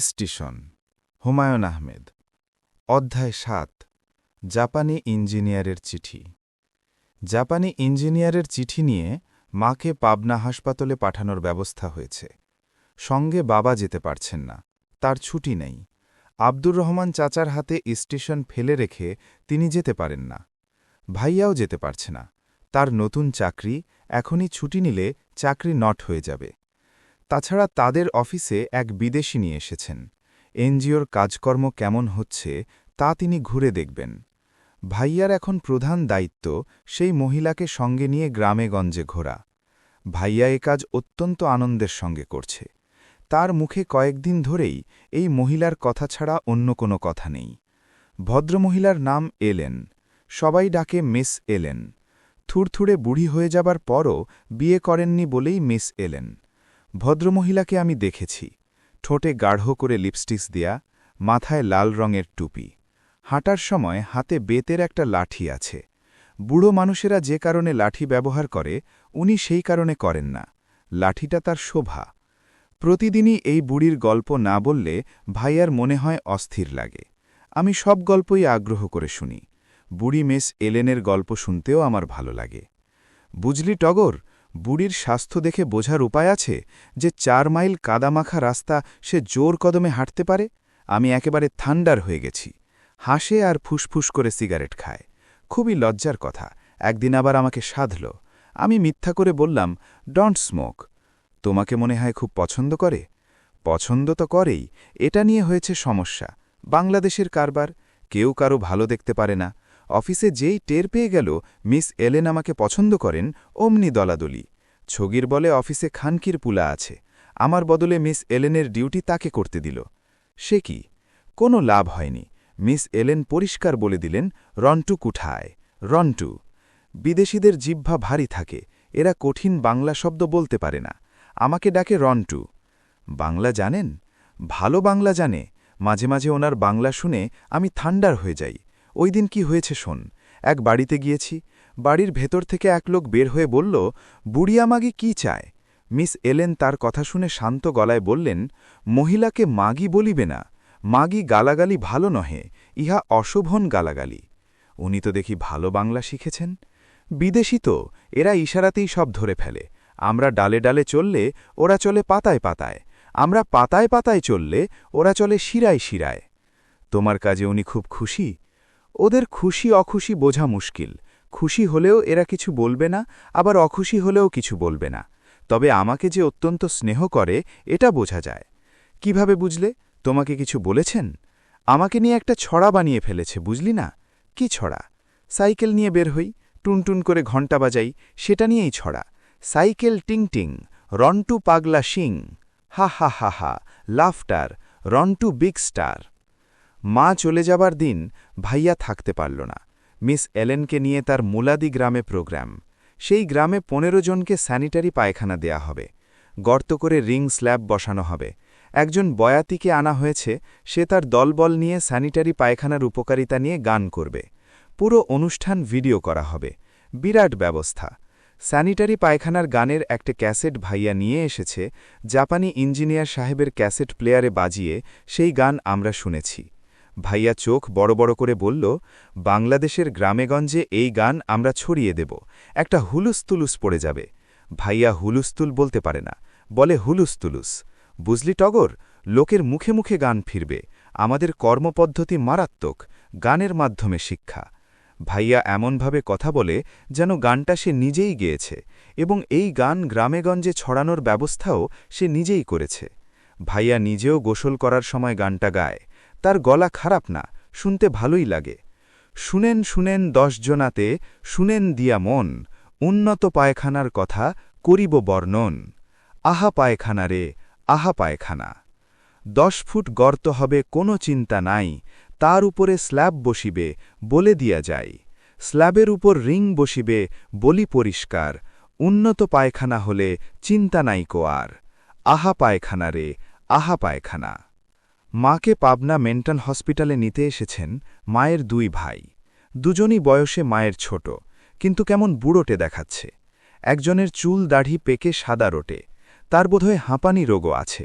Station, Humayun Ahmed. অধ্যায় সাত, জাপানি ইঞ্জিনিয়ারের চিঠি। জাপানি ইঞ্জিনিয়ারের চিঠি নিয়ে মাকে পাবনা হাসপাতালে পাঠানোর ব্যবস্থা হয়েছে। সঙ্গে বাবা যেতে পারছেন না, তার ছুটি নেই। আব্দুর রহমান চাচার হাতে স্টেশন ফেলে রেখে তিনি যেতে পারেন না। ভাইয়াও যেতে পারছে না, তার নতুন চাকরি, এখনই ছুটি নিলে চাকরি নট হয়ে যাবে। তাছাড়া তাদের অফিসে এক বিদেশি নিয়ে এসেছেন। এনজিওর কাজকর্ম কেমন হচ্ছে তা তিনি ঘুরে দেখবেন। ভাইয়ার এখন প্রধান দায়িত্ব সেই মহিলাকে সঙ্গে নিয়ে গ্রামে-গঞ্জে ঘোরা। ভাইয়া এ কাজ অত্যন্ত আনন্দের সঙ্গে করছে। তার মুখে কয়েকদিন ধরেই এই মহিলার কথা ছাড়া অন্য কোনো কথা নেই। ভদ্রমহিলার নাম এলেন। সবাই ডাকে মিস এলেন। থুরথুড়ে বুড়ি হয়ে যাবার পরও বিয়ে করেননি বলেই মিস এলেন। ভদ্রমহিলাকে আমি দেখেছি। ঠোঁটে গাঢ় করে লিপস্টিক্স দেয়া, মাথায় লাল রঙের টুপি। হাঁটার সময় হাতে বেতের একটা লাঠি আছে। বুড়ো মানুষেরা যে কারণে লাঠি ব্যবহার করে, উনি সেই কারণে করেন না। লাঠিটা তার শোভা। প্রতিদিনই এই বুড়ির গল্প না বললে ভাইয়ার মনে হয় অস্থির লাগে। আমি সব গল্পই আগ্রহ করে শুনি। বুড়ি মেস এলেনের গল্প শুনতেও আমার ভালো লাগে। বুঝলি টগর বুড়ির স্বাস্থ্য দেখে বোঝার উপায় আছে যে চার মাইল কাদামাখা রাস্তা সে জোর কদমে হাঁটতে পারে? আমি একেবারে থান্ডার হয়ে গেছি। হাসে আর ফুসফুস করে সিগারেট খায়। খুবই লজ্জার কথা। একদিন আবার আমাকে সাধল। আমি মিথ্যা করে বললাম ডন্ট স্মোক তোমাকে মনে হয় খুব পছন্দ করে? পছন্দ তো করেই। এটা নিয়ে হয়েছে সমস্যা। বাংলাদেশের কারবার। কেউ কারও ভালো দেখতে পারে না। অফিসে যেই টের পেয়ে গেল, মিস এলেন আমাকে পছন্দ করেন অমনি দলাদলি। ছগির বলে অফিসে খানকির পুলা আছে। আমার বদলে মিস এলেনের ডিউটি তাকে করতে দিল। সে কি? কোনো লাভ হয়নি। মিস এলেন পরিষ্কার বলে দিলেন, রন্টু কুঠায়, রন্টু। বিদেশিদের জিহ্বা ভারী থাকে, এরা কঠিন বাংলা শব্দ বলতে পারে না। আমাকে ডাকে রন্টু। বাংলা জানেন? ভালো বাংলা জানে। মাঝে মাঝে ওনার বাংলা শুনে আমি থান্ডার হয়ে যাই। ওই দিন কি হয়েছে শোন। এক বাড়িতে গিয়েছি, বাড়ির ভেতর থেকে এক লোক বের হয়ে বলল বুড়িয়া মাগি কি চায়? মিস এলেন তার কথা শুনে শান্ত গলায় বললেন, মহিলাকে মাগি বলিবে না, মাগি গালাগালি ভালো নহে, ইহা অশোভন গালাগালি। উনি তো দেখি ভালো বাংলা শিখেছেন। বিদেশি তো, এরা ইশারাতেই সব ধরে ফেলে। আমরা ডালে ডালে চললে ওরা চলে পাতায় পাতায়, আমরা পাতায় পাতায় চললে ওরা চলে শিরায় শিরায়। তোমার কাজে উনি খুব খুশি ওদের খুশি অখুশি বোঝা মুশকিল। খুশি হলেও এরা কিছু বলবে না, আবার অখুশি হলেও কিছু বলবে না। তবে আমাকে যে অত্যন্ত স্নেহ করে, এটা বোঝা যায়। কীভাবে বুঝলে? তোমাকে কিছু বলেছেন? আমাকে নিয়ে একটা ছড়া বানিয়ে ফেলেছে, বুঝলি না? কি ছড়া? সাইকেল নিয়ে বের হই, টুনটুন করে ঘণ্টা বাজাই, সেটা নিয়েই ছড়া। সাইকেল টিং টিং রন্টু পাগলা সিং হা হা হা হা, লাফটার, রন্টু বিগ স্টার। মা চলে যাবার দিন ভাইয়া থাকতে পারল না। মিস এলেনকে নিয়ে তার মুলাদি গ্রামে প্রোগ্রাম। সেই গ্রামে পনেরো জনকে স্যানিটারি পায়খানা দেয়া হবে। গর্ত করে রিং স্ল্যাব বসানো হবে। একজন বয়াতিকে আনা হয়েছে, সে তার দলবল নিয়ে স্যানিটারি পায়খানার উপকারিতা নিয়ে গান করবে। পুরো অনুষ্ঠান ভিডিও করা হবে। বিরাট ব্যবস্থা। স্যানিটারি পায়খানার গানের একটা ক্যাসেট ভাইয়া নিয়ে এসেছে, জাপানি ইঞ্জিনিয়ার সাহেবের ক্যাসেট প্লেয়ারে বাজিয়ে সেই গান আমরা শুনেছি। ভাইয়া চোখ বড় বড় করে বলল, বাংলাদেশের গ্রামেগঞ্জে এই গান আমরা ছড়িয়ে দেব। একটা হুলুস-তুলুস পড়ে যাবে। ভাইয়া হুলুস্তুল বলতে পারে না, বলে হুলুস-তুলুস। বুঝলি টগর, লোকের মুখে মুখে গান ফিরবে। আমাদের কর্মপদ্ধতি মারাত্মক, গানের মাধ্যমে শিক্ষা। ভাইয়া এমনভাবে কথা বলে যেন গানটা সে নিজেই গেয়েছে, এবং এই গান গ্রামেগঞ্জে ছড়ানোর ব্যবস্থাও সে নিজেই করেছে। ভাইয়া নিজেও গোসল করার সময় গানটা গায়। তার গলা খারাপ না, শুনতে ভালোই লাগে। শুনেন শুনেন দশজনাতে শুনেন দিয়া মন, উন্নত পায়খানার কথা করিব বর্ণন। আহা পায়খানা রে, আহা পায়খানা। দশ ফুট গর্ত হবে, কোনো চিন্তা নাই, তার উপরে স্ল্যাব বসিবে, বলে দিয়া যায় স্ল্যাবের উপর রিং বসিবে, বলি পরিষ্কার, উন্নত পায়খানা হলে চিন্তা নাই কোয়ার আহা পায়খানা রে, আহা পায়খানা। মাকে পাবনা মেন্টাল হসপিটালে নিতে এসেছেন মায়ের দুই ভাই। দুজনই বয়সে মায়ের ছোট, কিন্তু কেমন বুড়োটে দেখাচ্ছে। একজনের চুল দাড়ি পেকে সাদা রোটে, তার বোধহয় হাঁপানি রোগও আছে,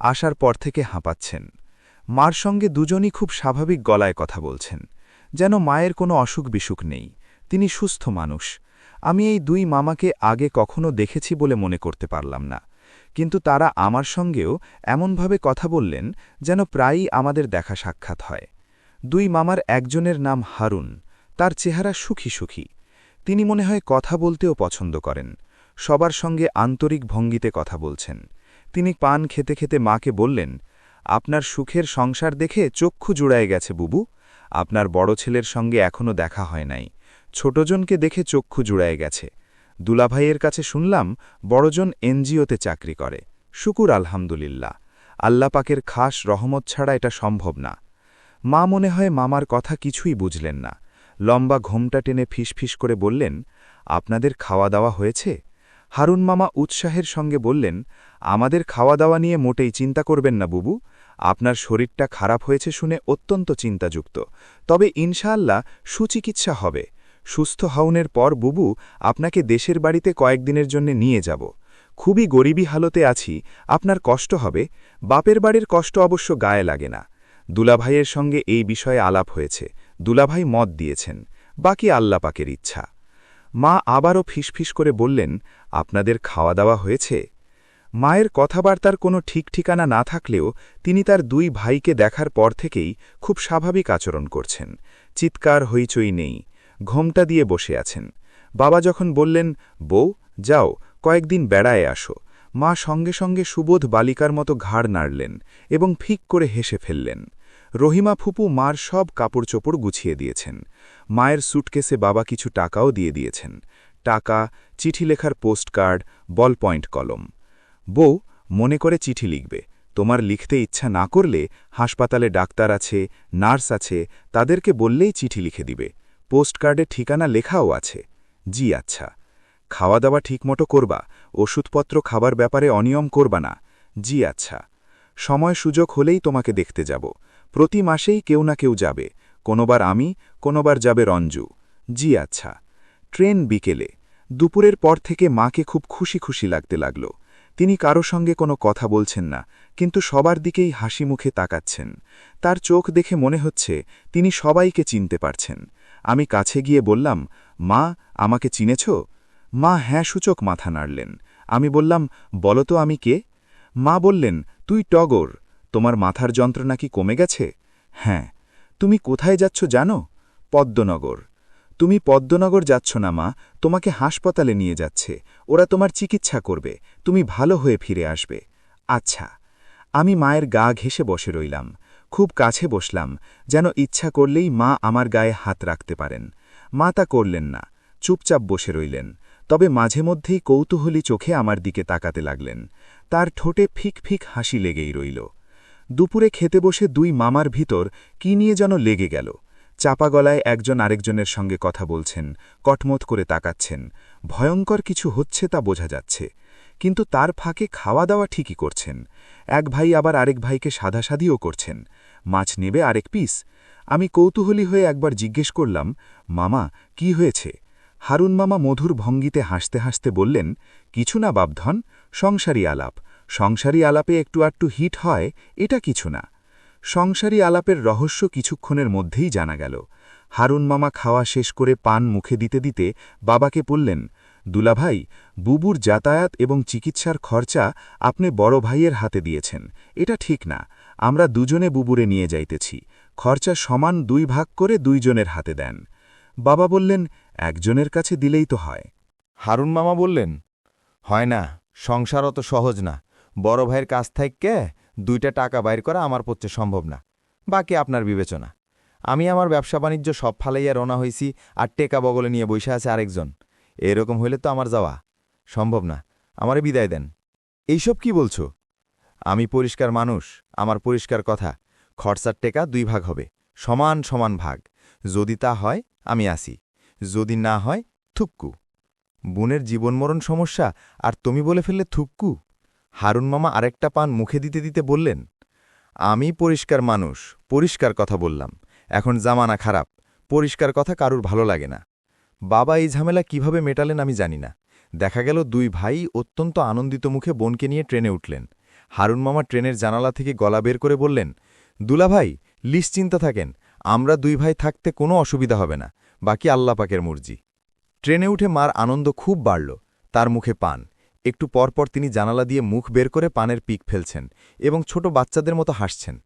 আসার পর থেকে হাঁপাচ্ছেন। মার সঙ্গে দুজনই খুব স্বাভাবিক গলায় কথা বলছেন, যেন মায়ের কোনো অসুখ বিসুখ নেই, তিনি সুস্থ মানুষ, আমি এই দুই মামাকে আগে কখনো দেখেছি বলে মনে করতে পারলাম না। কিন্তু তারা আমার সঙ্গেও এমনভাবে কথা বললেন যেন প্রায়ই আমাদের দেখা সাক্ষাৎ হয়। দুই মামার একজনের নাম হারুন, তার চেহারা সুখী সুখী। তিনি মনে হয় কথা বলতেও পছন্দ করেন, সবার সঙ্গে আন্তরিক ভঙ্গিতে কথা বলছেন। তিনি পান খেতে খেতে মাকে বললেন, আপনার সুখের সংসার দেখে চক্ষু জুড়ায় গেছে বুবু। আপনার বড় ছেলের সঙ্গে এখনও দেখা হয় নাই। ছোটজনকে দেখে চক্ষু জুড়ায় গেছে। দুলাভাইয়ের কাছে শুনলাম, বড়জন এনজিওতে চাকরি করে। শুকুর আলহামদুলিল্লাহ। আল্লাপাকের খাস রহমত ছাড়া এটা সম্ভব না। মা মনে হয় মামার কথা কিছুই বুঝলেন না। লম্বা ঘোমটা টেনে ফিসফিস করে বললেন, আপনাদের খাওয়া দাওয়া হয়েছে? হারুন মামা উৎসাহের সঙ্গে বললেন, আমাদের খাওয়া দাওয়া নিয়ে মোটেই চিন্তা করবেন না বুবু। আপনার শরীরটা খারাপ হয়েছে শুনে অত্যন্ত চিন্তাযুক্ত। তবে ইনশাআল্লাহ সুচিকিৎসা হবে। সুস্থ হওনের পর বুবু, আপনাকে দেশের বাড়িতে কয়েকদিনের জন্য নিয়ে যাব। খুবই গরিবী হালতে আছি, আপনার কষ্ট হবে, বাপের বাড়ির কষ্ট অবশ্য গায়ে লাগে না। দুলাভাইয়ের সঙ্গে এই বিষয়ে আলাপ হয়েছে, দুলাভাই মত দিয়েছেন, বাকি আল্লাপাকের ইচ্ছা। মা আবারও ফিসফিস করে বললেন, আপনাদের খাওয়া দাওয়া হয়েছে? মায়ের কথাবার্তার কোনো ঠিক ঠিকানা না থাকলেও তিনি তার দুই ভাইকে দেখার পর থেকেই খুব স্বাভাবিক আচরণ করছেন। চিৎকার, হইচই নেই। ঘোমটা দিয়ে বসে আছেন। বাবা যখন বললেন, বউ, যাও, কয়েকদিন বেড়ায় আসো। মা সঙ্গে সঙ্গে সুবোধ বালিকার মতো ঘাড় নাড়লেন এবং ফিক করে হেসে ফেললেন। রহিমা ফুপু মার সব কাপড় চোপড় গুছিয়ে দিয়েছেন। মায়ের সুটকেসে বাবা কিছু টাকাও দিয়ে দিয়েছেন। টাকা, চিঠি লেখার পোস্টকার্ড, বল পয়েন্ট কলম। বউ, মনে করে চিঠি লিখবে। তোমার লিখতে ইচ্ছা না করলে হাসপাতালে ডাক্তার আছে, নার্স আছে, তাদেরকে বললেই চিঠি লিখে দিবে। পোস্টকার্ডে ঠিকানা লেখাও আছে। জি আচ্ছা। খাওয়া দাওয়া ঠিকমতো করবা, ওষুধপত্র খাবার ব্যাপারে অনিয়ম করবা না। জি আচ্ছা। সময় সুযোগ হলেই তোমাকে দেখতে যাব। প্রতি মাসেই কেউ না কেউ যাবে। কোনোবার আমি, কোনোবার যাবে রঞ্জু। জি আচ্ছা। ট্রেন বিকেলে। দুপুরের পর থেকে মাকে খুব খুশি খুশি লাগতে লাগল। তিনি কারও সঙ্গে কোনো কথা বলছেন না, কিন্তু সবার দিকেই হাসি মুখে তাকাচ্ছেন। তার চোখ দেখে মনে হচ্ছে তিনি সবাইকে চিনতে পারছেন। আমি কাছে গিয়ে বললাম, মা, আমাকে চিনেছ? মা হ্যাঁ সূচক মাথা নাড়লেন। আমি বললাম, বলো তো আমি কে? মা বললেন, তুই টগর, তোমার মাথার যন্ত্রণা কি কমে গেছে? হ্যাঁ। তুমি কোথায় যাচ্ছ জানো? পদ্মনগর। তুমি পদ্মনগর যাচ্ছ না, মা। তোমাকে হাসপাতালে নিয়ে যাচ্ছে। ওরা তোমার চিকিৎসা করবে। তুমি ভালো হয়ে ফিরে আসবে। আচ্ছা। আমি মায়ের গা ঘেসে বসে রইলাম। খুব কাছে বসলাম, যেন ইচ্ছা করলেই মা আমার গায়ে হাত রাখতে পারেন। মা তা করলেন না, চুপচাপ বসে রইলেন, তবে মাঝে মধ্যেই কৌতূহলী চোখে আমার দিকে তাকাতে লাগলেন। তার ঠোঁটে ফিক ফিক হাসি লেগেই রইল। দুপুরে খেতে বসে দুই মামার ভিতর কি নিয়ে যেন লেগে গেল। চাপা গলায় একজন আরেকজনের সঙ্গে কথা বলছেন কটমত করে তাকাচ্ছেন। ভয়ঙ্কর কিছু হচ্ছে তা বোঝা যাচ্ছে। কিন্তু তার ফাঁকে খাওয়া দাওয়া ঠিকই করছেন। এক ভাই আবার আরেক ভাইকে সাধাসাধিও করছেন। মাছ নেবে আরেক পিস। আমি কৌতূহলী হয়ে একবার জিজ্ঞেস করলাম, মামা, কি হয়েছে? হারুন মামা মধুর ভঙ্গিতে হাসতে হাসতে বললেন, কিছু না বাবধন সংসারী আলাপ। সংসারী আলাপে একটু আটটু হিট হয়, এটা কিছু না। সংসারী আলাপের রহস্য কিছুক্ষণের মধ্যেই জানা গেল। হারুন মামা খাওয়া শেষ করে পান মুখে দিতে দিতে বাবাকে বললেন দুলাভাই, বুবুর যাতায়াত এবং চিকিৎসার খরচা আপনি বড় ভাইয়ের হাতে দিয়েছেন। এটা ঠিক না। আমরা দুজনে বুবুরে নিয়ে যাইতেছি। খরচা সমান দুই ভাগ করে দুইজনের হাতে দেন। বাবা বললেন, একজনের কাছে দিলেই তো হয়। হারুন মামা বললেন, হয় না, সংসার অত সহজ না। বড় ভাইয়ের কাছ থেকে দুইটা টাকা বাইর করা আমার পক্ষে সম্ভব না। বাকি আপনার বিবেচনা। আমি আমার ব্যবসা বাণিজ্য সব ফালাইয়া রওনা হইছি আর টেকা বগলে নিয়ে বসে আছে আরেকজন। এরকম হইলে তো আমার যাওয়া সম্ভব না। আমারে বিদায় দেন। এইসব কি বলছো? আমি পরিষ্কার মানুষ, আমার পরিষ্কার কথা। খরচার টেকা দুই ভাগ হবে, সমান সমান ভাগ। যদি তা হয়, আমি আসি। যদি না হয়, থুক্কু। বোনের জীবনমরণ সমস্যা, আর তুমি বলে ফেললে থুক্কু? হারুন মামা আরেকটা পান মুখে দিতে দিতে বললেন, আমি পরিষ্কার মানুষ, পরিষ্কার কথা বললাম। এখন জামানা খারাপ, পরিষ্কার কথা কারুর ভালো লাগে না। বাবা এই ঝামেলা কীভাবে মেটালেন আমি জানি না। দেখা গেল দুই ভাই অত্যন্ত আনন্দিত মুখে বোনকে নিয়ে ট্রেনে উঠলেন। হারুন মামা ট্রেনের জানালা থেকে গলা বের করে বললেন, দুলা দুলাভাই নিশ্চিন্তা থাকেন। আমরা দুই ভাই থাকতে কোনো অসুবিধা হবে না। বাকি আল্লাপাকের মুরজি। ট্রেনে উঠে মার আনন্দ খুব বাড়ল। তার মুখে পান। একটু পরপর তিনি জানালা দিয়ে মুখ বের করে পানের পিক ফেলছেন এবং ছোট বাচ্চাদের মতো হাসছেন।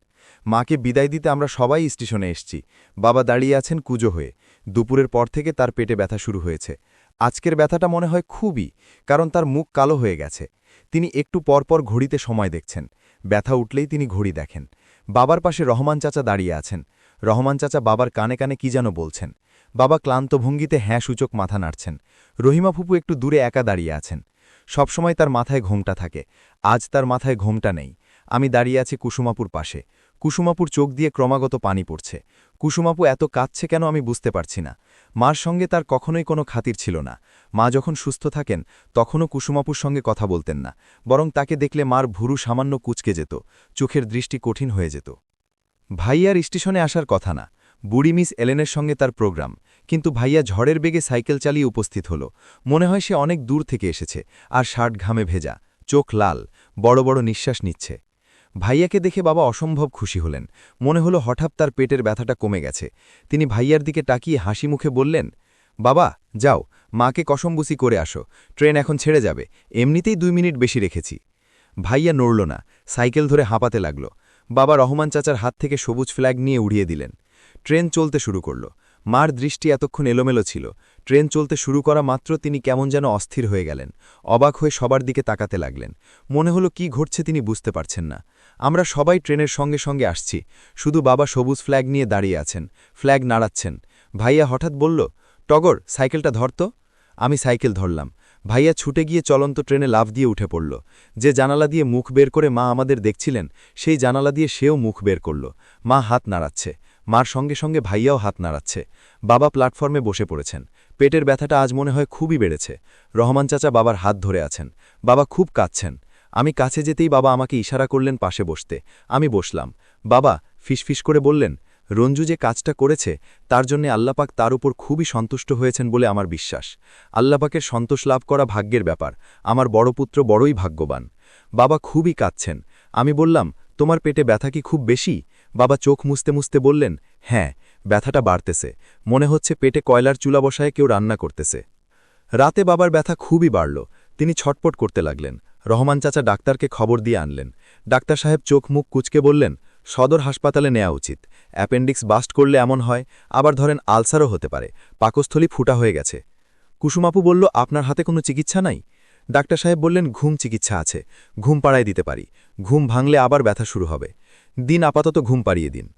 মাকে বিদায় দিতে আমরা সবাই স্টেশনে এসছি। বাবা দাঁড়িয়ে আছেন কুজো হয়ে। দুপুরের পর থেকে তার পেটে ব্যথা শুরু হয়েছে। আজকের ব্যথাটা মনে হয় খুবই, কারণ তার মুখ কালো হয়ে গেছে। তিনি একটু পরপর ঘড়িতে সময় দেখছেন। ব্যথা উঠলেই তিনি ঘড়ি দেখেন। বাবার পাশে রহমান চাচা দাঁড়িয়ে আছেন। রহমান চাচা বাবার কানে কানে কি যেন বলছেন। বাবা ক্লান্ত ভঙ্গিতে হ্যাঁ সূচক মাথা নাড়ছেন। রহিমা ফুপু একটু দূরে একা দাঁড়িয়ে আছেন। সবসময় তার মাথায় ঘোমটা থাকে। আজ তার মাথায় ঘোমটা নেই। আমি দাঁড়িয়ে আছি কুসুমাপুর পাশে। কুসুমাপুর চোখ দিয়ে ক্রমাগত পানি পড়ছে। কুসুমাপু এত কাঁদছে কেন আমি বুঝতে পারছি না। মার সঙ্গে তার কখনোই কোনো খাতির ছিল না। মা যখন সুস্থ থাকেন, তখনও কুসুমাপুর সঙ্গে কথা বলতেন না, বরং তাকে দেখলে মার ভুরু সামান্য কুচকে যেত, চোখের দৃষ্টি কঠিন হয়ে যেত। ভাইয়ার স্টেশনে আসার কথা না, বুড়ি মিস এলেনের সঙ্গে তার প্রোগ্রাম, কিন্তু ভাইয়া ঝড়ের বেগে সাইকেল চালিয়ে উপস্থিত হল। মনে হয় সে অনেক দূর থেকে এসেছে, আর শার্ট ঘামে ভেজা, চোখ লাল, বড় বড় নিঃশ্বাস নিচ্ছে। ভাইয়াকে দেখে বাবা অসম্ভব খুশি হলেন। মনে হলো হঠাৎ তার পেটের ব্যথাটা কমে গেছে। তিনি ভাইয়ার দিকে তাকিয়ে হাসি মুখে বললেন, বাবা, যাও, মাকে কসমবুসি করে আসো। ট্রেন এখন ছেড়ে যাবে। এমনিতেই দুই মিনিট বেশি রেখেছি। ভাইয়া নড়ল না, সাইকেল ধরে হাঁপাতে লাগল। বাবা রহমান চাচার হাত থেকে সবুজ ফ্ল্যাগ নিয়ে উড়িয়ে দিলেন। ট্রেন চলতে শুরু করল। মার দৃষ্টি এতক্ষণ এলোমেলো ছিল। ট্রেন চলতে শুরু করা মাত্র তিনি কেমন যেন অস্থির হয়ে গেলেন, অবাক হয়ে সবার দিকে তাকাতে লাগলেন। মনে হলো কি ঘটছে তিনি বুঝতে পারছেন না। আমরা সবাই ট্রেনের সঙ্গে সঙ্গে আসছি, শুধু বাবা সবুজ ফ্ল্যাগ নিয়ে দাঁড়িয়ে আছেন, ফ্ল্যাগ নাড়াচ্ছেন। ভাইয়া হঠাৎ বলল, টগর, সাইকেলটা ধরত আমি সাইকেল ধরলাম। ভাইয়া ছুটে গিয়ে চলন্ত ট্রেনে লাভ দিয়ে উঠে পড়ল। যে জানালা দিয়ে মুখ বের করে মা আমাদের দেখছিলেন, সেই জানালা দিয়ে সেও মুখ বের করল। মা হাত নাড়াচ্ছে। মার সঙ্গে সঙ্গে ভাইয়াও হাত নাড়াচ্ছে। বাবা প্ল্যাটফর্মে বসে পড়েছেন। পেটের ব্যথাটা আজ মনে হয় খুবই বেড়েছে। রহমান চাচা বাবার হাত ধরে আছেন। বাবা খুব কাঁদছেন। আমি কাছে যেতেই বাবা আমাকে ইশারা করলেন পাশে বসতে। আমি বসলাম। বাবা, ফিসফিস করে বললেন, রঞ্জু যে কাজটা করেছে, তার জন্য আল্লাপাক তার উপর খুবই সন্তুষ্ট হয়েছেন বলে আমার বিশ্বাস। আল্লাপাকের সন্তোষ লাভ করা ভাগ্যের ব্যাপার। আমার বড় পুত্র বড়ই ভাগ্যবান। বাবা খুবই কাঁদছেন। আমি বললাম, তোমার পেটে ব্যথা কি খুব বেশি? বাবা চোখ মুছতে মুছতে বললেন হ্যাঁ ব্যথাটা বাড়তেছে। মনে হচ্ছে পেটে কয়লার চুলা বসায় কেউ রান্না করতেছে। রাতে বাবার ব্যথা খুবই বাড়ল। তিনি ছটপট করতে লাগলেন। রহমান চাচা ডাক্তারকে খবর দিয়ে আনলেন। ডাক্তার সাহেব চোখ মুখ কুচকে বললেন, সদর হাসপাতালে নেওয়া উচিত। অ্যাপেন্ডিক্স বাস্ট করলে এমন হয়, আবার ধরেন আলসারও হতে পারে। পাকস্থলী ফুটা হয়ে গেছে। কুসুমাপু বলল, আপনার হাতে কোনো চিকিৎসা নাই? ডাক্তার সাহেব বললেন, ঘুম চিকিৎসা আছে। ঘুম পাড়ায় দিতে পারি। ঘুম ভাঙলে আবার ব্যথা শুরু হবে। দিন আপাতত ঘুম পাড়িয়ে দিন।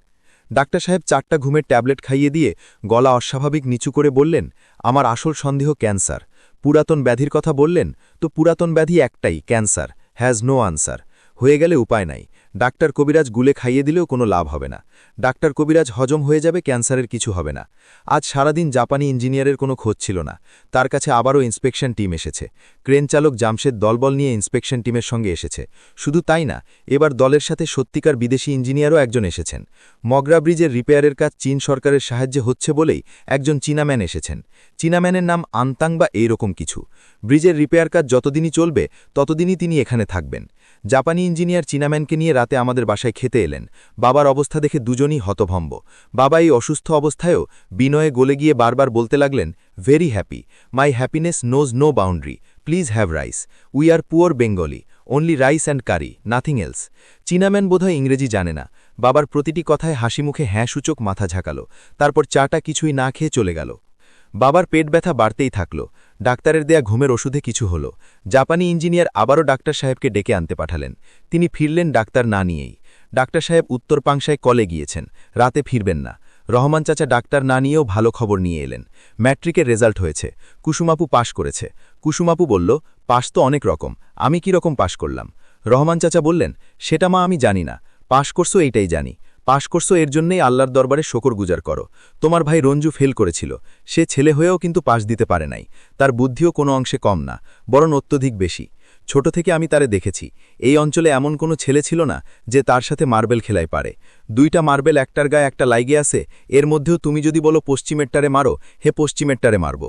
ডাক্তার সাহেব চারটা ঘুমের ট্যাবলেট খাইয়ে দিয়ে গলা অস্বাভাবিক নিচু করে বললেন, আমার আসল সন্দেহ ক্যান্সার। পুরাতন ব্যাধির কথা বললেন, তো পুরাতন ব্যাধি একটাই, ক্যান্সার। Has no answer. হয়ে গেলে উপায় নাই। ডাক্তার কবিরাজ গুলে খাইয়ে দিলেও কোনো লাভ হবে না। ডাক্তার কবিরাজ হজম হয়ে যাবে, ক্যান্সারের কিছু হবে না। আজ সারাদিন জাপানি ইঞ্জিনিয়ারের কোনো খোঁজ ছিল না। তার কাছে আবারও ইন্সপেকশন টিম এসেছে। ক্রেন চালক জামশেদ দলবল নিয়ে ইন্সপেকশন টিমের সঙ্গে এসেছে। শুধু তাই না, এবার দলের সাথে সত্যিকার বিদেশি ইঞ্জিনিয়ারও একজন এসেছেন। মগরা ব্রিজের রিপেয়ারের কাজ চীন সরকারের সাহায্যে হচ্ছে বলেই একজন চীনাম্যান এসেছেন। চীনাম্যানের নাম আন্তাং বা এইরকম কিছু। ব্রিজের রিপেয়ার কাজ যতদিনই চলবে, ততদিনই তিনি এখানে থাকবেন। জাপানি ইঞ্জিনিয়ার চীনাম্যানকে নিয়ে রাতে আমাদের বাসায় খেতে এলেন। বাবার অবস্থা দেখে দুজনই হতভম্ব। বাবা এই অসুস্থ অবস্থায়ও বিনয়ে গলে গিয়ে বারবার বলতে লাগলেন very happy my happiness knows no boundary please have rice we are poor Bengali only rice and curry nothing else চীনাম্যান বোধহয় ইংরেজি জানে না। বাবার প্রতিটি কথায় হাসি মুখে হ্যাঁ সূচক মাথা ঝাঁকালো। তারপর চাটা কিছুই না খেয়ে চলে গেল। বাবার পেট ব্যথা বাড়তেই থাকল। ডাক্তারের দেয়া ঘুমের ওষুধে কিছু হলো। জাপানি ইঞ্জিনিয়ার আবারও ডাক্তার সাহেবকে ডেকে আনতে পাঠালেন। তিনি ফিরলেন ডাক্তার না নিয়েই। ডাক্তার সাহেব উত্তর পাংশায় কলে গিয়েছেন। রাতে ফিরবেন না। রহমান চাচা ডাক্তার না নিয়েও ভালো খবর নিয়ে এলেন। ম্যাট্রিকের রেজাল্ট হয়েছে। কুসুমাপু পাশ করেছে। কুসুমাপু বলল, পাশ তো অনেক রকম। আমি কি রকম পাশ করলাম? রহমান চাচা বললেন, সেটা মা আমি জানি না। পাশ করছ এইটাই জানি। পাশ করছ, এর জন্যই আল্লাহর দরবারে শকর গুজার করো। তোমার ভাই রঞ্জু ফেল করেছিল। সে ছেলে হয়েও কিন্তু পাশ দিতে পারে নাই। তার বুদ্ধিও কোনো অংশে কম না, বরং অত্যধিক বেশি। ছোট থেকে আমি তারে দেখেছি। এই অঞ্চলে এমন কোনো ছেলে ছিল না যে তার সাথে মার্বেল খেলাই পারে। দুইটা মার্বেল একটার গায়ে একটা লাইগে আছে। এর মধ্যেও তুমি যদি বলো পশ্চিমেরটারে মারো, হে পশ্চিমেরটারে মারব।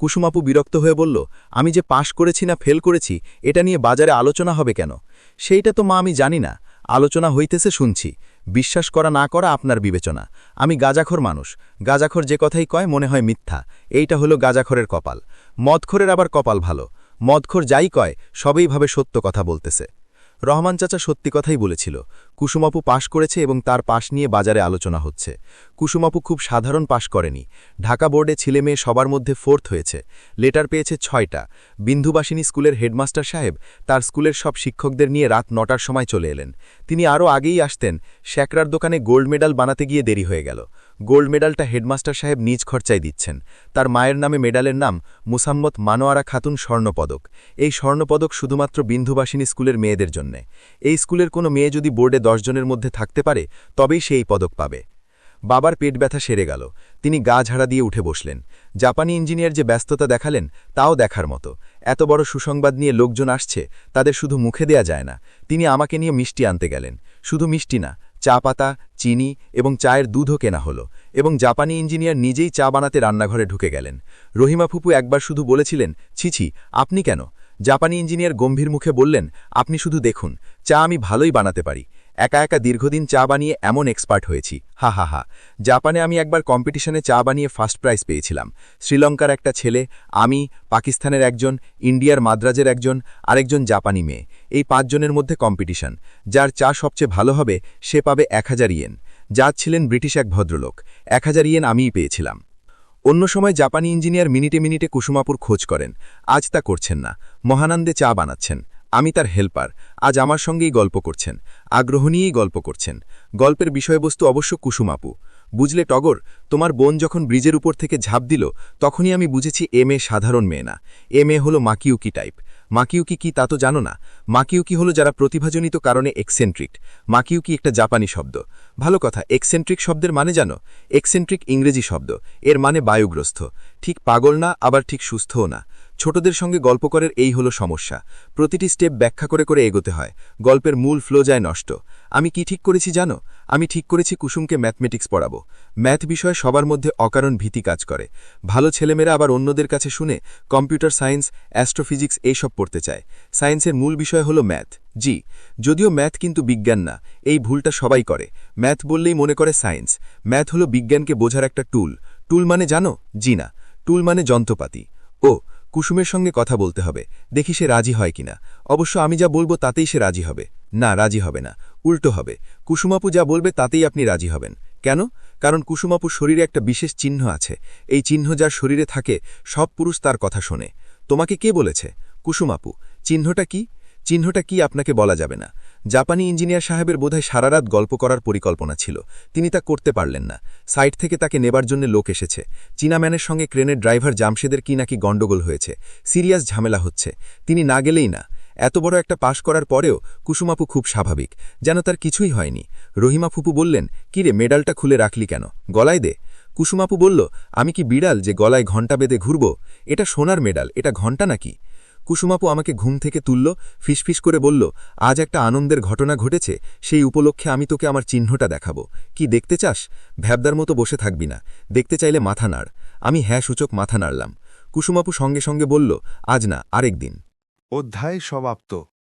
কুসুমাপু বিরক্ত হয়ে বলল, আমি যে পাশ করেছি না ফেল করেছি, এটা নিয়ে বাজারে আলোচনা হবে কেন? সেইটা তো মা, আমি জানি না। আলোচনা হইতেছে শুনছি। বিশ্বাস করা না করা আপনার বিবেচনা। আমি গাজাখর মানুষ। গাজাখর যে কথাই কয়, মনে হয় মিথ্যা। এইটা হলো গাজাখরের কপাল। মদখরের আবার কপাল ভালো। মদখর যাই কয় সবেইভাবে সত্য কথা বলতেছে। রহমান চাচা সত্যি কথাই বলেছিল, কুসুমাপু পাশ করেছে এবং তার পাশ নিয়ে বাজারে আলোচনা হচ্ছে। কুসুমাপু খুব সাধারণ পাশ করেনি। ঢাকা বোর্ডে ছেলেমেয়ে সবার মধ্যে ফোর্থ হয়েছে। লেটার পেয়েছে ছয়টা। বিন্ধুবাসিনী স্কুলের হেডমাস্টার সাহেব তার স্কুলের সব শিক্ষকদের নিয়ে রাত নটার সময় চলে এলেন। তিনি আরও আগেই আসতেন, শ্যাকরার দোকানে গোল্ড মেডাল বানাতে গিয়ে দেরি হয়ে গেল। গোল্ড মেডালটা হেডমাস্টার সাহেব নিজ খরচায় দিচ্ছেন। তার মায়ের নামে মেডালের নাম মুসাম্মত মানোয়ারা খাতুন স্বর্ণপদক। এই স্বর্ণপদক শুধুমাত্র বিন্ধুবাসিনী স্কুলের মেয়েদের জন্যে। এই স্কুলের কোনো মেয়ে যদি বোর্ডে দশজনের মধ্যে থাকতে পারে, তবেই সে এই পদক পাবে। বাবার পেট ব্যথা সেরে গেল। তিনি গা ঝাড়া দিয়ে উঠে বসলেন। জাপানি ইঞ্জিনিয়ার যে ব্যস্ততা দেখালেন, তাও দেখার মতো। এত বড় সুসংবাদ নিয়ে লোকজন আসছে, তাদের শুধু মুখে দেয়া যায় না। তিনি আমাকে নিয়ে মিষ্টি আনতে গেলেন। শুধু মিষ্টি না চা পাতা চিনি এবং চায়ের দুধও কেনা হলো এবং জাপানি ইঞ্জিনিয়ার নিজেই চা বানাতে রান্নাঘরে ঢুকে গেলেন। রহিমা ফুপু একবার শুধু বলেছিলেন ছিছি আপনি কেন? জাপানি ইঞ্জিনিয়ার গম্ভীর মুখে বললেন, আপনি শুধু দেখুন, চা আমি ভালোই বানাতে পারি। একা একা দীর্ঘদিন চা বানিয়ে এমন এক্সপার্ট হয়েছি। হা হা হা। জাপানে আমি একবার কম্পিটিশনে চা বানিয়ে ফার্স্ট প্রাইজ পেয়েছিলাম। শ্রীলঙ্কার একটা ছেলে, আমি, পাকিস্তানের একজন, ইন্ডিয়ার মাদ্রাজের একজন, আরেকজন জাপানি মেয়ে। এই পাঁচজনের মধ্যে কম্পিটিশন যার চা সবচেয়ে ভালো হবে, সে পাবে এক হাজার ইয়েন। যা ছিলেন ব্রিটিশ এক ভদ্রলোক। এক হাজার ইয়েন আমিই পেয়েছিলাম। অন্য সময় জাপানি ইঞ্জিনিয়ার মিনিটে মিনিটে কুসুমাপুর খোঁজ করেন। আজ তা করছেন না। মহানন্দে চা বানাচ্ছেন। আমি তার হেল্পার। আজ আমার সঙ্গেই গল্প করছেন। আগ্রহ নিয়েই গল্প করছেন। গল্পের বিষয়বস্তু অবশ্য কুসুমাপু বুঝলে টগর, তোমার বোন যখন ব্রিজের উপর থেকে ঝাঁপ দিল, তখনই আমি বুঝেছি এ মেয়ে সাধারণ মেয়ে না। এ মেয়ে হলো মাকিউকি টাইপ। মাকিউকি কি তা তো জানো না। মাকিউকি হলো যারা প্রতিভাজনিত কারণে এক্সেন্ট্রিক। মাকিউকি একটা জাপানি শব্দ। ভালো কথা, এক্সেন্ট্রিক শব্দের মানে জানো? এক্সেন্ট্রিক ইংরেজি শব্দ। এর মানে বায়ুগ্রস্ত ঠিক পাগল না, আবার ঠিক সুস্থও না। ছোটদের সঙ্গে গল্প করার এই হলো সমস্যা। প্রতিটি স্টেপ ব্যাখ্যা করে করে এগোতে হয়। গল্পের মূল ফ্লো যায় নষ্ট। আমি কি ঠিক করেছি জানো? আমি ঠিক করেছি কুসুমকে ম্যাথমেটিক্স পড়াবো। ম্যাথ বিষয়ে সবার মধ্যে অকারণ ভীতি কাজ করে। ভালো ছেলেমেয়েরা আবার অন্যদের কাছে শুনে কম্পিউটার সায়েন্স, অ্যাস্ট্রোফিজিক্স এইসব পড়তে চায়। সায়েন্সের মূল বিষয় হলো ম্যাথ। জি, যদিও ম্যাথ কিন্তু বিজ্ঞান না। এই ভুলটা সবাই করে। ম্যাথ বললেই মনে করে সায়েন্স। ম্যাথ হলো বিজ্ঞানকে বোঝার একটা টুল। টুল মানে জানো? জি না। টুল মানে যন্ত্রপাতি। ও কুসুমের সঙ্গে কথা বলতে হবে। দেখি সে রাজি হয় কিনা। অবশ্য আমি যা বলব তাতেই সে রাজি হবে। না, রাজি হবে না। উল্টো হবে। কুসুমাপু যা বলবে তাতেই আপনি রাজি হবেন। কেন? কারণ কুসুমাপুর শরীরে একটা বিশেষ চিহ্ন আছে। এই চিহ্ন যার শরীরে থাকে, সব পুরুষ তার কথা শোনে। তোমাকে কে বলেছে? কুসুমাপু। চিহ্নটা কি? চিহ্নটা কি আপনাকে বলা যাবে না? জাপানি ইঞ্জিনিয়ার সাহেবের বোধহয় সারারাত গল্প করার পরিকল্পনা ছিল। তিনি তা করতে পারলেন না। সাইট থেকে তাকে নেবার জন্য লোক এসেছে। চীনাম্যানের সঙ্গে ক্রেনের ড্রাইভার জামশেদের কি নাকি গণ্ডগোল হয়েছে। সিরিয়াস ঝামেলা হচ্ছে। তিনি না গেলেই না। এত বড় একটা পাশ করার পরেও কুসুমাপু খুব স্বাভাবিক। যেন তার কিছুই হয়নি। রহিমা ফুপু বললেন, কিরে, মেডালটা খুলে রাখলি কেন? গলায় দে। কুসুমাপু বলল, আমি কি বিড়াল যে গলায় ঘণ্টা বেঁধে ঘুরব? এটা সোনার মেডাল। এটা ঘণ্টা নাকি? কুসুমাপু আমাকে ঘুম থেকে তুলল, ফিসফিস করে বলল, আজ একটা আনন্দের ঘটনা ঘটেছে, সেই উপলক্ষে আমি তোকে আমার চিহ্নটা দেখাবো। কি দেখতে চাস? ভ্যাবদার মতো বসে থাকবি না। দেখতে চাইলে মাথা নাড়। আমি হ্যাঁ সূচক মাথা নাড়লাম। কুসুমাপু সঙ্গে সঙ্গে বলল, আজ না, আরেক দিন। অধ্যায় সমাপ্ত।